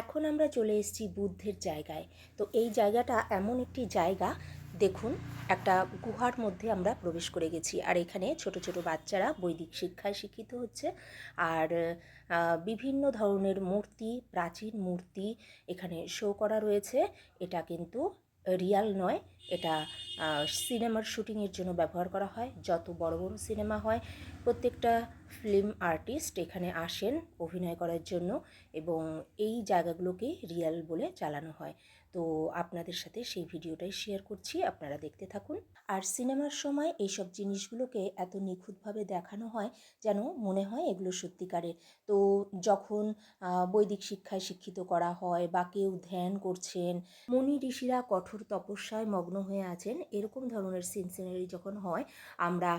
এখন আমরা চলে এসেছি বুদ্ধের জায়গায়। তো এই জায়গাটা এমন একটি জায়গা, দেখুন, একটা গুহার মধ্যে আমরা প্রবেশ করে গেছি। আর এখানে ছোট ছোট বাচ্চারা বৈদিক শিক্ষায় শিক্ষিত হচ্ছে। আর বিভিন্ন ধরনের মূর্তি, প্রাচীন মূর্তি এখানে শো করা রয়েছে। এটা কিন্তু রিয়াল নয় এটা সিনেমার শুটিংয়ের জন্য ব্যবহার করা হয়। যত বড় বড় সিনেমা হয়, প্রত্যেকটা ফিল্ম আর্টিস্ট এখানে আসেন অভিনয় করার জন্য এবং এই জায়গাগুলোকে রিয়াল বলে চালানো হয়। তো আপনাদের সাথে সেই ভিডিওটাই শেয়ার করছি, আপনারা দেখতে থাকুন। আর সিনেমার সময় এইসব জিনিসগুলোকে এত নিখুঁতভাবে দেখানো হয় যেন মনে হয় এগুলো সত্যিকারের। তো যখন বৈদিক শিক্ষায় শিক্ষিত করা হয় বা কেউ ধ্যান করছেন, মুনি ঋষিরা কঠোর তপস্যায় মগ্ন হয়ে আছেন, এরকম ধরনের সিন সিনারি যখন হয়, আমরা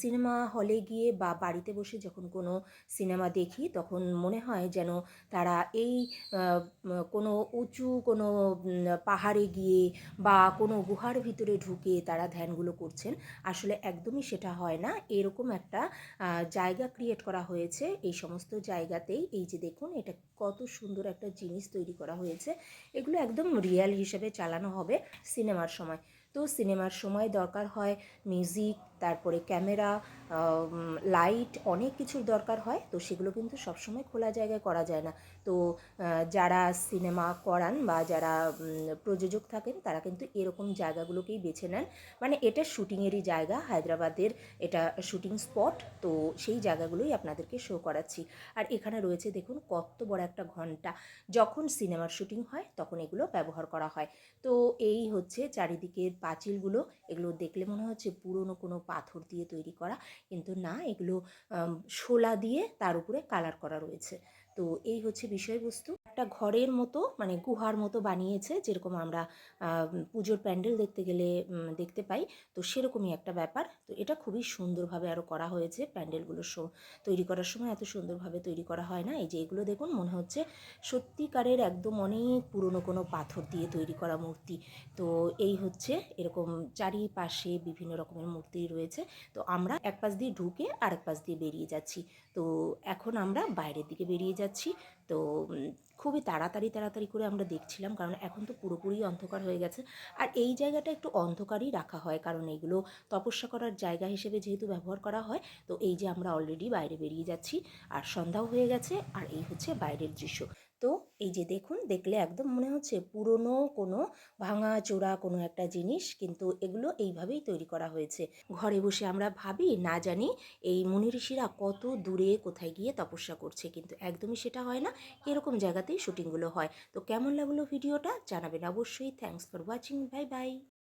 সিনেমা হলে গিয়ে বা বাড়িতে বসে যখন কোনো সিনেমা দেখি, তখন মনে হয় যেন তারা এই কোনো উঁচু, কোনো পাহাড়ে গিয়ে বা কোনো গুহার ভিতরে ঢুকে তারা ধ্যানগুলো করছেন। আসলে একদমই সেটা হয় না। এরকম একটা জায়গা ক্রিয়েট করা হয়েছে। এই সমস্ত জায়গাতেই এই যে দেখুন, এটা কত সুন্দর একটা জিনিস তৈরি করা হয়েছে। এগুলো একদম রিয়েল হিসেবে চালানো হবে সিনেমার সময়। তো সিনেমার সময় দরকার হয় মিউজিক তারপরে ক্যামেরা লাইট অনেক কিছুর দরকার হয়, তো সেগুলো কিন্তু সবসময় খোলা জায়গায় করা যায় না। তো যারা সিনেমা করান বা যারা প্রযোজক থাকেন, তারা কিন্তু এরকম জায়গাগুলোকেই বেছে নেন। মানে এটা শুটিংয়েরই জায়গা, হায়দ্রাবাদের এটা শুটিং স্পট, তো সেই জায়গাগুলোই আপনাদেরকে শো করাচ্ছি। আর এখানে রয়েছে দেখুন, কত বড় একটা ঘণ্টা। যখন সিনেমার শুটিং হয়, তখন এগুলো ব্যবহার করা হয়। তো এই হচ্ছে চারিদিকের পাঁচিলগুলো, এগুলো দেখলে মনে হচ্ছে পুরনো কোনো পাথর দিয়ে তৈরি করা। কিন্তু না এগুলো শোলা দিয়ে তার উপরে কালার করা রয়েছে। তো এই হচ্ছে বিষয়বস্তু। একটা ঘরের মতো মানে গুহার মতো বানিয়েছে, যেরকম আমরা পুজোর প্যান্ডেল দেখতে গেলে দেখতে পাই। তো সেরকমই একটা ব্যাপার। তো এটা খুবই সুন্দরভাবে আরও করা হয়েছে প্যান্ডেলগুলো তৈরি করার সময় এত সুন্দরভাবে তৈরি করা হয় না। এই যে এগুলো দেখুন, মনে হচ্ছে সত্যিকারের একদম অনেক পুরনো কোনো পাথর দিয়ে তৈরি করা মূর্তি। তো এই হচ্ছে এরকম চারিপাশে বিভিন্ন রকমের মূর্তি রয়েছে। তো আমরা এক পাশ দিয়ে ঢুকে আর এক পাশ দিয়ে বেরিয়ে যাচ্ছি। তো এখন আমরা বাইরের দিকে বেরিয়ে যাচ্ছি। তো খুবই তাড়াতাড়ি তাড়াতাড়ি করে আমরা দেখছিলাম, কারণ এখন তো পুরোপুরি অন্ধকার হয়ে গেছে। আর এই জায়গাটা একটু অন্ধকারই রাখা হয়, কারণ এইগুলো তপস্যা করার জায়গা হিসেবে যেহেতু ব্যবহার করা হয়, তো এই যে আমরা অলরেডি বাইরে বেরিয়ে যাচ্ছি, আর সন্ধ্যাও হয়ে গেছে, আর এই হচ্ছে বাইরের দৃশ্য। তো এই যে দেখুন, দেখলে একদম মনে হচ্ছে পুরনো কোনো ভাঙা চোরা কোনো একটা জিনিস কিন্তু এগুলো এইভাবেই তৈরি করা হয়েছে। ঘরে বসে আমরা ভাবি, না জানি এই মুনি ঋষিরা কত দূরে, কোথায় গিয়ে তপস্যা করছে কিন্তু একদমই সেটা হয় না, এরকম জায়গাতেই শুটিংগুলো হয়। তো কেমন লাগল ভিডিওটা জানাবেন অবশ্যই। Thanks for watching bye bye